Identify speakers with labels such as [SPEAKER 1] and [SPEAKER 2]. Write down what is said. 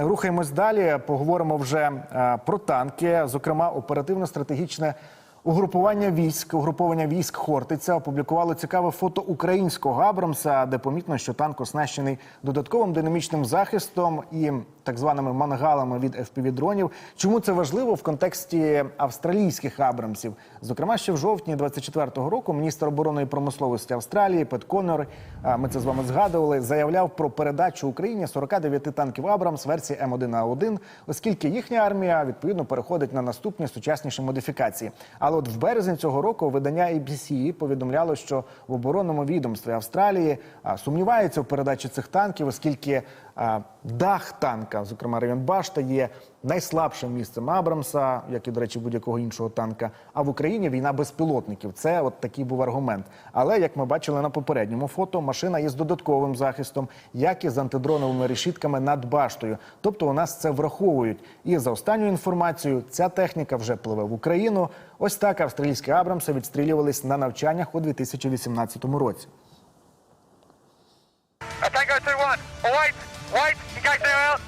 [SPEAKER 1] Рухаємось далі. Поговоримо вже е, про танки, зокрема оперативно-стратегічне угрупування військ. Угруповання військ Хортиця опублікувало цікаве фото українського Абрамса, де помітно, що танк оснащений додатковим динамічним захистом і так званими мангалами від FPV-дронів. Чому це важливо в контексті австралійських Абрамсів? Зокрема, ще в жовтні 24-го року міністр оборони промисловості Австралії Пет Коннор, ми це з вами згадували, заявляв про передачу Україні 49 танків Абрамс версії М1А1, оскільки їхня армія відповідно переходить на наступні сучасніші модифікації. Але от в березні цього року видання ABC повідомляло, що в оборонному відомстві Австралії сумніваються в передачі цих танків, оскільки дах танка, зокрема район Башта, є найслабшим місцем Абрамса, як і, до речі, будь-якого іншого танка. А в Україні війна безпілотників. Це от такий був аргумент. Але як ми бачили на попередньому фото, машина є з додатковим захистом, як і з антидроновими решітками над баштою. Тобто у нас це враховують. І за останньою інформацією, ця техніка вже пливе в Україну. Ось так австралійські Абрамси відстрілювались на навчаннях у 2018 році.
[SPEAKER 2] Tango 2-1. All white, white, engage there out.